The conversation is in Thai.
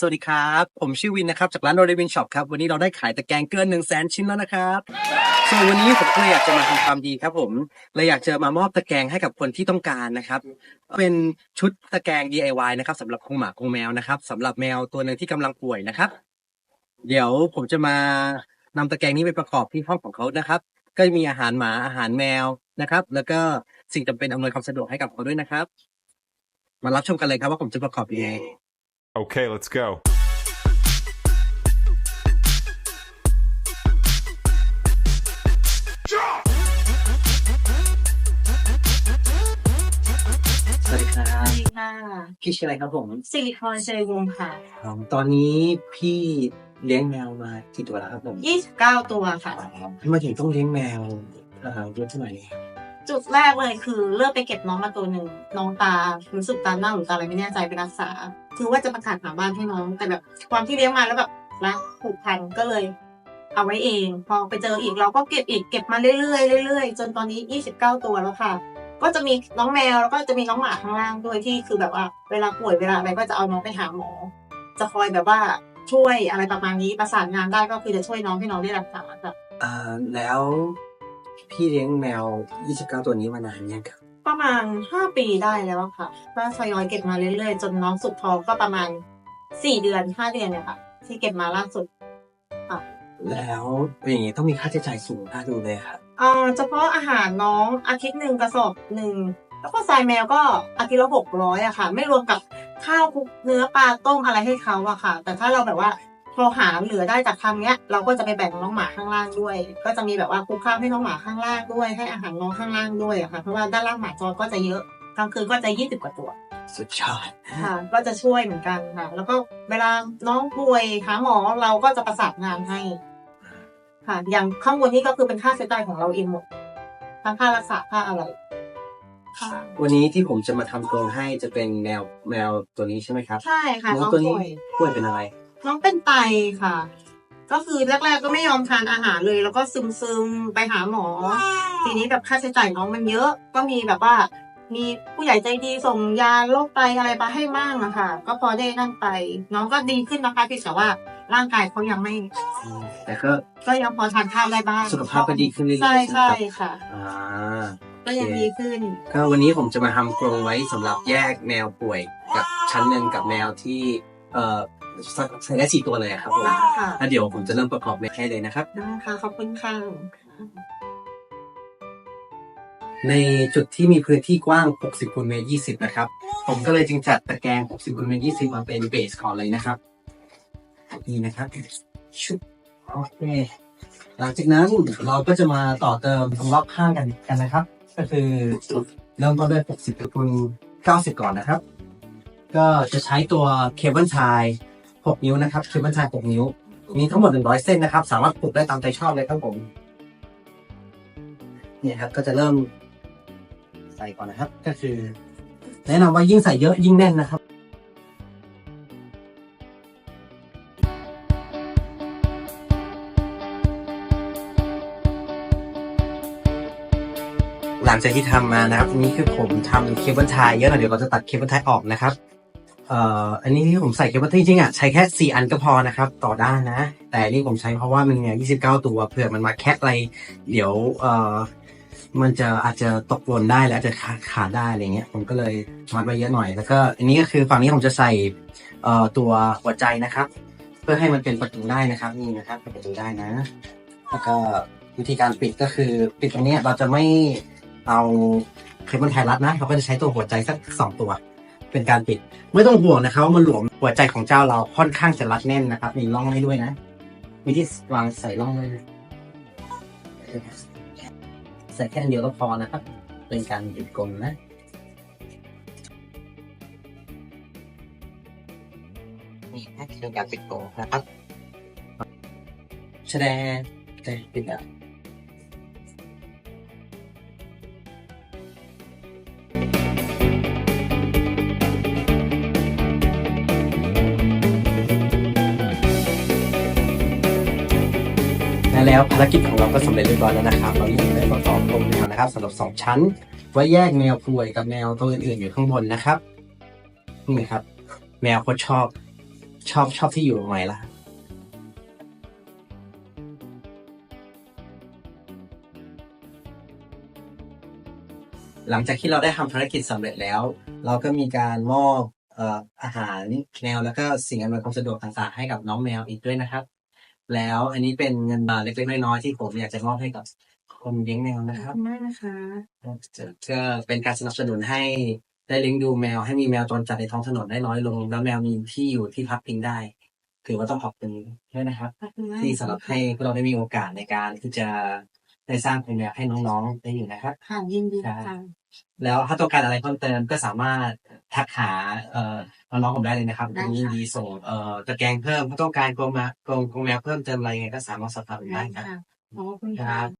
สวัสดีครับ ผมชื่อวินนะครับ จากร้านโรเดวินช็อปครับ วันนี้เราได้ขายตะแกรงเกินหนึ่งแสนชิ้นแล้วนะครับส่วนวันนี้ผมก็เลยอยากจะมาทำความดีครับผมเลยอยากจะมามอบตะแกรงให้กับคนที่ต้องการนะครับ เป็นชุดตะแกรง DIY นะครับสำหรับคงหมาคงแมวนะครับสำหรับแมวตัวหนึ่งที่กำลังป่วยนะครับ เดี๋ยวผมจะมานำตะแกรงนี้ไปประกอบที่ห้องของเขานะครับ ก็มีอาหารหมาอาหารแมวนะครับ แล้วก็สิ่งจำเป็นอำนวยความสะดวกให้กับเขาด้วยนะครับ มารับชมกันเลยครับว่าผมจะประกอบยังไง Okay, let's go. สวัสดีครัสบ วัสดีค่ะพี่ชื่ออะไรครับผมสิริพรชัยวงศ์ค่ะ อ๋อตอนนี้พี่เลี้ยงแมวมากี่ตัวแล้วครับผม29 ตัวค่ะ ทำไมถึงต้องเลี้ยงแมวเอ่อเยอะเท่าไหร่เนี่ย จุดแรกเลยคือเลือกไปเก็บน้องมาตัวหนึ่งน้องตารู้สึกตาเน่าหรือตาอะไรไม่แน่ใจไปรักษา คือว่าจะประกาศหาบ้านให้น้อง แต่แบบความที่เลี้ยงมาแล้วแบบรักผูกพันก็เลย เอาไว้เอง พอไปเจออีกเราก็เก็บอีกเก็บมาเรื่อยๆเรื่อยๆจนตอนนี้ 29 ตัวแล้วค่ะ ก็จะมีน้องแมวแล้วก็จะมีน้องหมาข้างล่างด้วยที่คือแบบว่าเวลาป่วยเวลาอะไรก็จะเอาน้องไปหาหมอ จะคอยแบบว่าช่วยอะไรประมาณนี้ประสานงานได้ก็คือจะช่วยน้องให้น้องได้รักษาค่ะอ่าแล้ว พี่เลี้ยงแมว 29 ตัวนี้มานานยังครับ ประมาณห้าปีได้แล้วอะค่ะก็ทยอยเก็บมาเรื่อยๆ จนน้องสุดท้องก็ประมาณสี่เดือนห้าเดือนเนี่ยค่ะ ที่เก็บมาล่าสุดแล้วอย่างงี้ต้องมีค่าใช้จ่ายสูงน่าดูเลยครับเอ่อเฉพาะอาหารน้องอาทิตย์หนึ่งกระสอบหนึ่งแล้วก็ทรายแมวก็อาทิตย์ละหกร้อยอะค่ะ ไม่รวมกับข้าวคลุกเนื้อปลาต้มอะไรให้เขาอะค่ะ แต่ถ้าเราแบบว่า พอหาเหลือได้จากทางเนี้ย เราก็จะไปแบ่งน้องหมาข้างล่างด้วย ก็จะมีแบบว่าคลุกข้าวให้น้องหมาข้างล่างด้วย ให้อาหารน้องข้างล่างด้วยอะค่ะ เพราะว่าด้านล่างหมาจรก็จะเยอะกลางคืนก็จะยี่สิบกว่าตัว สุดยอดค่ะ ก็จะช่วยเหมือนกันค่ะ แล้วก็เวลาน้องป่วยหาหมอเราก็จะประสานงานให้ ค่ะ อย่างข้างบนนี้ก็คือเป็นค่าใช้จ่ายของเราเองหมด ทั้งค่ารักษาค่าอะไรค่ะวันนี้ที่ผมจะมาทำกรงให้จะเป็นแมวแมวตัวนี้ใช่ไหมครับ ใช่ค่ะน้น้อองงตัวนี้ป่วยป่วยเป็นอะไร น้องเป็นไตค่ะ ก็คือแรก ๆ ก็ไม่ยอมทานอาหารเลย แล้วก็ซึมๆไปหาหมอ ทีนี้แบบค่าใช้จ่ายน้องมันเยอะ ก็มีแบบว่า มีผู้ใหญ่ใจดีส่งยาโรคไตอะไรมาให้บ้างอะค่ะ ก็พอได้นั่นไป น้องก็ดีขึ้นนะคะเพียงแต่ว่าร่างกายเขายังไม่แต่ก็ก็ยังพอทานข้าวได้บ้างสุขภาพก็ดีขึ้นเรื่อยๆใช่ใช่ใช่ไหมครับค่ะ อ่า ก็ยังดีขึ้น ก็วันนี้ผมจะมาทำกรงไว้สำหรับแยกแมวป่วยกับชั้นหนึ่งกับแมวที่เอ่อ ใส่ได้สี่ตัวเลยอะครับผมได้ค่ะแล้วเดี๋ยวผมจะเริ่มประกอบแมวให้เลยนะครับ ได้ค่ะขอบคุณค่ะในจุดที่มีพื้นที่กว้าง 60คูณเมตร20 นะครับ ผมก็เลยจึงจัดตะแกรง 60คูณเมตร20 มาเป็นเบสก่อนเลยนะครับ นี่นะครับชุบโอเค หลังจากนั้นเราก็จะมาต่อเติมตรงรอบข้างกันกันนะครับ ก็คือเริ่มต้นด้วย 60คูณ90 ก่อนนะครับ ก็จะใช้ตัวเคเบิลไทย 6 นิ้วนะครับเคเบิลไทย6นิ้ว มีทั้งหมด 100 เส้นนะครับ สามารถปลูกได้ตามใจชอบเลยครับผม เนี่ยครับก็จะเริ่มใส่ก่อนนะครับ ก็คือ แนะนำว่ายิ่งใส่เยอะยิ่งแน่นนะครับหลังจากที่ทำมานะครับนี่คือผมทำเคเบิลไทยเยอะหน่อยเดี๋ยวเราจะตัดเคเบิลไทยออกนะครับ เอ่ออันนี้ที่ผมใส่เคเบิลไทยจริงๆอะใช้แค่สี่อันก็พอนะครับ ต่อด้านนะ แต่อันนี่ผมใช้เพราะว่ามันเนี่ยยี่สิบเก้าตัวเผื่อมันมาแคะอะไร เดี๋ยวเอ่อมันจะอาจจะตกหล่นได้และอาจจะขาดขาดได้อะไรเงี้ย ผมก็เลยมัดไว้เยอะหน่อย แล้วก็อันนี้ก็คือฝั่งนี้ผมจะใส่เอ่อตัวหัวใจนะครับ เพื่อให้มันเป็นประตูได้นะครับนี่นะครับเป็นประตูได้นะ แล้วก็วิธีการปิดก็คือปิดตรงนี้เราจะไม่เอาเคเบิลไทยรัดนะเราก็จะใช้ตัวหัวใจสักสองตัว เป็นการปิด ไม่ต้องห่วงนะครับว่ามันหลวมหัวใจของเจ้าเราค่อนข้างจะรัดแน่นนะครับ มีร่องให้ด้วยนะวิธีวางใส่ร่องเลยใส่แค่เดียวก็พอนะครับ เป็นการปิดกลมนะนี่นะคือการปิดกลมนะครับแสดงแต่ปิดและ แล้วภารกิจของเราก็สำเร็จเรียบร้อยแล้วนะครับ เราได้ประกอบกรงแมวนะครับสำหรับสองชั้น ไว้แยกแมวป่วยกับแมวตัวอื่นๆอยู่ข้างบนนะครับนี่ครับ แมวเขาชอบชอบชอบที่อยู่ใหม่ละหลังจากที่เราได้ทำภารกิจสำเร็จแล้ว เราก็มีการมอบอออาหารแมวแล้วก็สิ่งอำนวยความสะดวกต่างๆให้กับน้องแมวอีกด้วยนะครับ แล้ว อันนี้เป็นเงินบาทเล็กๆน้อยๆที่ผมอยากจะมอบให้กับคนเลี้ยงแมวนะครับมากนะคะก็เป็นการสนับสนุนให้ได้เลี้ยงดูแมวให้มีแมวจรจัดในท้องถนนได้น้อยลง แล้วแมวมีที่อยู่ที่พักพิงได้ ถือว่าต้องขอบคุณด้วยนะครับขอบคุณมากที่สำหรับให้พวกเราได้มีโอกาสในการที่จะได้สร้างเป็นแมวให้น้องๆได้อยู่นะครับค่ะยินดีค่ะแล้วถ้าต้องการอะไรเพิ่มเติมก็สามารถ ทักหาเอ่อน้องๆผมได้เลยนะครับได้ผมค่ะยินดีส่งเอ่อตะแกรงเพิ่มถ้าต้องการกรงมากรงกรงแมวเพิ่มเติมอะไรไงก็สามารถสอบถามผมได้ได้ครับค่ะขอบคุณครัค่ะ บ